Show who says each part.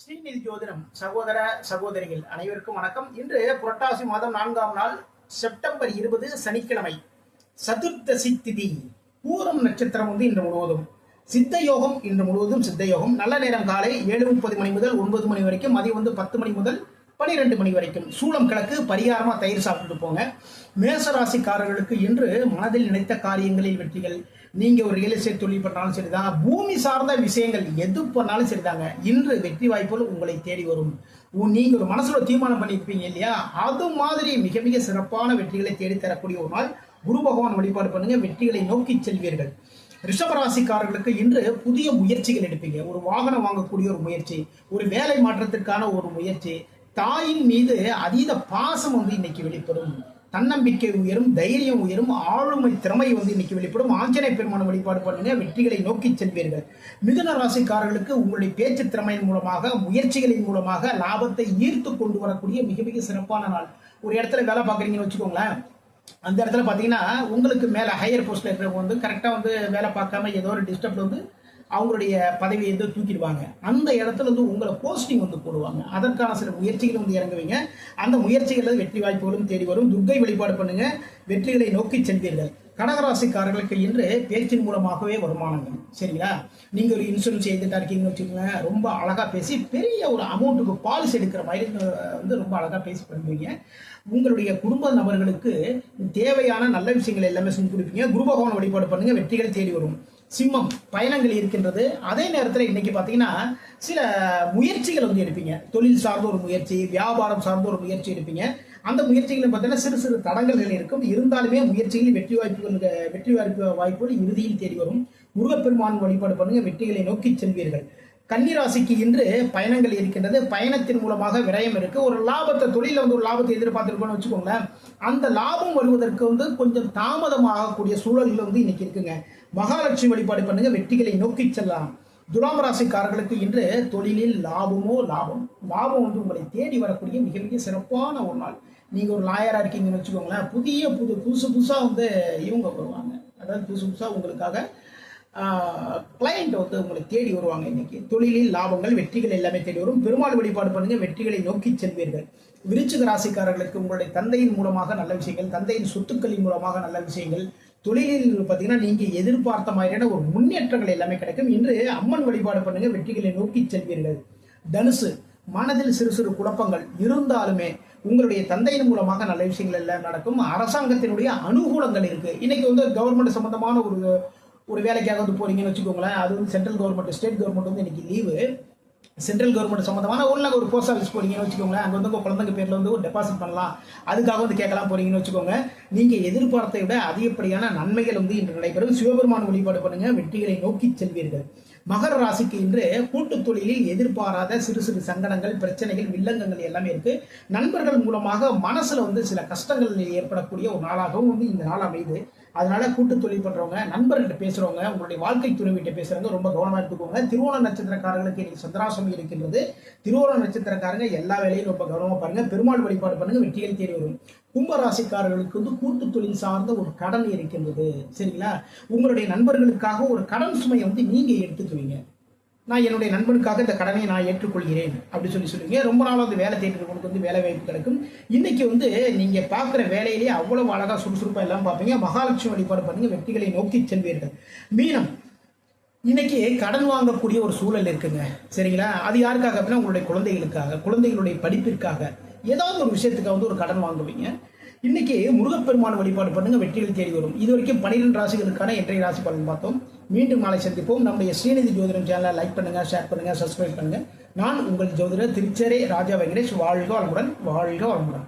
Speaker 1: ஸ்ரீநிதி ஜோதிடம் சகோதர சகோதரிகள் அனைவருக்கும் வணக்கம். இன்று புரட்டாசி மாதம் நான்காம் நாள் செப்டம்பர் இருபது சனிக்கிழமை சதுர்த்தசி திதி. பூரம் நட்சத்திரம் வந்து இன்று முழுவதும். சித்த யோகம் இன்று முழுவதும் சித்த யோகம் நல்ல நேரம் காலை ஏழு முப்பது மணி முதல் ஒன்பது மணி வரைக்கும் மதியம் வந்து பத்து மணி முதல் பனிரெண்டு மணி வரைக்கும். சூளம் கிழக்கு பரிகாரமாக தயிர் சாப்பிட்டுட்டு போங்க. மேசராசிக்காரர்களுக்கு இன்று மனதில் நினைத்த காரியங்களில் வெற்றிகள். நீங்கள் ஒரு ரியல் எஸ்டேட் தொழில் பண்ணாலும் சரிதான். பூமி சார்ந்த விஷயங்கள் எது பண்ணாலும் சரிதாங்க. இன்று வெற்றி வாய்ப்புகள் உங்களை தேடி வரும். நீங்கள் ஒரு மனசில் தீர்மானம் பண்ணியிருப்பீங்க இல்லையா? அது மாதிரி மிக மிக சிறப்பான வெற்றிகளை தேடி தரக்கூடிய ஒரு நாள் குரு பகவான் வழிபாடு பண்ணுங்க. வெற்றிகளை நோக்கி செல்வீர்கள். ரிஷபராசிக்காரர்களுக்கு இன்று புதிய முயற்சிகள் எடுப்பீங்க. ஒரு வாகனம் வாங்கக்கூடிய ஒரு முயற்சி ஒரு வேலை மாற்றத்திற்கான ஒரு முயற்சி தாயின் மீது அதீத பாசம் வந்து இன்னைக்கு வெளிப்படும். தன்னம்பிக்கை உயரும் தைரியம் உயரும் ஆளுமை திறமை வந்து இன்னைக்கு வெளிப்படும். ஆஞ்சனை பெருமான வழிபாடு பண்ணுங்க வெற்றிகளை நோக்கி செல்வீர்கள். மிதுன ராசிக்காரர்களுக்கு உங்களுடைய பேச்சு திறமையின் மூலமாக முயற்சிகளின் மூலமாக லாபத்தை ஈர்த்து கொண்டு வரக்கூடிய மிக மிக சிறப்பான நாள். ஒரு இடத்துல வேலை பார்க்குறீங்கன்னு வச்சுக்கோங்களேன். அந்த இடத்துல பார்த்தீங்கன்னா உங்களுக்கு மேலே ஹையர் போஸ்ட்டில் இருக்கிறவங்க வந்து கரெக்டாக வந்து வேலை பார்க்காம ஏதோ ஒரு டிஸ்டர்ப் வந்து அவங்களுடைய பதவியை வந்து தூக்கிடுவாங்க. அந்த இடத்துல வந்து உங்களை போஸ்டிங் வந்து போடுவாங்க. அதற்கான சில முயற்சிகள் வந்து இறங்குவீங்க. அந்த முயற்சிகளில் வெற்றி வாய்ப்புகளும் தேடி வரும். துர்கை வழிபாடு பண்ணுங்க. வெற்றிகளை நோக்கி செல்வீர்கள். கடகராசிக்காரர்களுக்கு இன்று பேச்சின் மூலமாகவே வருமானங்கள். சரிங்களா? நீங்கள் ஒரு இன்சூரன்ஸ் ஏஜென்ட்டாக இருக்கீங்கன்னு வச்சுக்கோங்க ரொம்ப அழகாக பேசி பெரிய ஒரு அமௌண்ட்டுக்கு பாலிசி எடுக்கிற மாதிரி வந்து ரொம்ப அழகாக பேசி பண்ணுவீங்க. உங்களுடைய குடும்ப நபர்களுக்கு தேவையான நல்ல விஷயங்கள் எல்லாமே செஞ்சு கொடுப்பீங்க. குரு பகவான் வழிபாடு பண்ணுங்கள் வெற்றிகள் தேடி வரும். சிம்மம் பயணங்கள் இருக்கின்றது. அதே நேரத்தில் இன்னைக்கு பார்த்தீங்கன்னா சில முயற்சிகள் வந்து எடுப்பீங்க. தொழில் சார்ந்த ஒரு முயற்சி வியாபாரம் சார்ந்த ஒரு முயற்சி எடுப்பீங்க. அந்த முயற்சிகளும் பார்த்தீங்கன்னா சிறு சிறு தடங்கல்கள் இருக்கும். இருந்தாலுமே முயற்சிகளில் வெற்றி வாய்ப்புகள் வெற்றி வாய்ப்பு வாய்ப்புகள் இறுதியில் தேடி வரும். முருகப்பெருமான் வழிபாடு பண்ணுங்க வெற்றிகளை நோக்கி செல்வீர்கள். கன்னிராசிக்கு இன்று பயணங்கள் இருக்கின்றது. பயணத்தின் மூலமாக விரயம் இருக்குது ஒரு லாபத்தை தொழிலில் வந்து ஒரு லாபத்தை எதிர்பார்த்துருக்கோம்னு வச்சுக்கோங்களேன். அந்த லாபம் வருவதற்கு வந்து கொஞ்சம் தாமதமாகக்கூடிய சூழல்கள் வந்து இன்னைக்கு இருக்குங்க. மகாலட்சுமி வழிபாடு பண்ணுங்க வெற்றிகளை நோக்கி செல்லலாம். துலாம் ராசிக்காரர்களுக்கு இன்று தொழிலில் லாபமோ லாபம். லாபம் வந்து உங்களை தேடி வரக்கூடிய மிக மிக சிறப்பான ஒரு நாள். நீங்க ஒரு லாயராக இருக்கீங்கன்னு வச்சுக்கோங்களேன் புதிய புது புதுசு புதுசாக வந்து இவங்க வருவாங்க. அதாவது புதுசு புதுசாக உங்களுக்காக கிளையண்ட் வந்து உங்களை தேடி வருவாங்க இன்னைக்கு. தொழிலில் லாபங்கள் வெற்றிகள் எல்லாமே தேடி வரும். பெருமாள் வழிபாடு பண்ணுங்க வெற்றிகளை நோக்கி செல்வீர்கள். விருச்சிக ராசிக்காரர்களுக்கு உங்களுடைய தந்தையின் மூலமாக நல்ல விஷயங்கள் தந்தையின் சொத்துக்களின் மூலமாக நல்ல விஷயங்கள் தொழிலில் பார்த்தீங்கன்னா நீங்க எதிர்பார்த்த மாதிரியான ஒரு முன்னேற்றங்கள் எல்லாமே கிடைக்கும். இன்று அம்மன் வழிபாடு பண்ணுங்க வெற்றிகளை நோக்கி செல்வீர்கள். தனுசு மனதில் சிறு சிறு குழப்பங்கள் இருந்தாலுமே உங்களுடைய தந்தையின் மூலமாக நல்ல விஷயங்கள் எல்லாம் நடக்கும். அரசாங்கத்தினுடைய அனுகூலங்கள் இருக்கு. இன்னைக்கு வந்து கவர்மெண்ட் சம்பந்தமான ஒரு ஒரு வேலைக்காக வந்து போறீங்கன்னு வச்சுக்கோங்களேன். அது வந்து சென்ட்ரல் கவர்மெண்ட் ஸ்டேட் கவர்மெண்ட் வந்து இன்னைக்கு லீவு சென்ட்ரல் கவர்மெண்ட் சம்மந்தமான ஊரில் ஒரு போஸ்ட் ஆஃபீஸ் போகிறீங்கன்னு வச்சுக்கோங்களேன். அங்கே வந்து உங்கள் குழந்தைங்க பேரில் வந்து ஒரு டெபாசிட் பண்ணலாம். அதுக்காக வந்து கேட்கலாம் போகிறீங்கன்னு வச்சுக்கோங்க. நீங்கள் எதிர்பார்த்தை விட அதிகப்படியான நன்மைகள் வந்து இன்று நடைபெறும். சிவபெருமான் வழிபாடு பண்ணுங்கள் வெற்றிகளை நோக்கி செல்வீர்கள். மகர ராசிக்கு இன்று கூட்டுத் தொழிலில் எதிர்பாராத சிறு சிறு சங்கடங்கள் பிரச்சனைகள் வில்லங்கங்கள் எல்லாமே இருக்கு. நண்பர்கள் மூலமாக மனசுல வந்து சில கஷ்டங்கள் ஏற்படக்கூடிய ஒரு நாளாகவும் வந்து இந்த நாள் அமைது அதனால கூட்டு தொழில் பண்றவங்க நண்பர்கிட்ட பேசுறவங்க உங்களுடைய வாழ்க்கை துணைவிட்ட பேசுறவங்க ரொம்ப கவனமா எடுத்துக்கோங்க. திருவோண நட்சத்திரக்காரர்களுக்கு இன்னைக்கு சந்திராசமி இருக்கின்றது. திருவோண நட்சத்திரக்காரங்க எல்லா வேலையும் ரொம்ப கவனமா பாருங்க. பெருமாள் வழிபாடு பண்ணுங்க வெற்றிகள் தேடி வரும். கும்ப ராசிக்காரர்களுக்கு வந்து கூட்டு தொழில் சார்ந்த ஒரு கடன் இருக்கின்றது. சரிங்களா? உங்களுடைய நண்பர்களுக்காக ஒரு கடன் சுமையை வந்து நீங்க எடுத்துக்குவீங்க. நான் என்னுடைய நண்பனுக்காக இந்த கடனை நான் ஏற்றுக்கொள்கிறேன் அப்படின்னு சொல்லி சொல்லுவீங்க ரொம்ப நாளாக வந்து வேலை தேடுறவங்களுக்கு வந்து வேலை வாய்ப்பு கிடைக்கும். இன்னைக்கு வந்து நீங்கள் பார்க்குற வேலையிலேயே அவ்வளவு அழகாக சுறுசுறுப்பாக எல்லாம் பார்ப்பீங்க. மகாலட்சுமி வழிபாடு பண்ணுங்க. வெற்றிகளை நோக்கி செல்வீர்கள். மீனம். இன்னைக்கு கடன் வாங்கக்கூடிய ஒரு சூழல் இருக்குங்க. சரிங்களா? அது யாருக்காக அப்படின்னா உங்களுடைய குழந்தைகளுக்காக குழந்தைகளுடைய படிப்பிற்காக. ஏதாவது ஒரு விஷயத்துக்காக வந்து ஒரு கடன் வாங்குவீங்க. இன்னைக்கு முருகப்பெருமான வழிபாடு பண்ணுங்க வெற்றிகள் தேடி வரும். இது வரைக்கும் பனிரெண்டு ராசிகளுக்கான இன்றைய ராசி பலன் பார்த்தோம். மீண்டும் நாளை சந்திப்போம். நம்முடைய ஸ்ரீநிதி ஜோதிடம் சேனலை லைக் பண்ணுங்க ஷேர் பண்ணுங்க சப்ஸ்கிரைப் பண்ணுங்க. நான் உங்கள் ஜோதிடர் திருச்சேரை ராஜா வெங்கடேஷ். வாழ்க வளமுடன் வாழ்க வளமுடன்.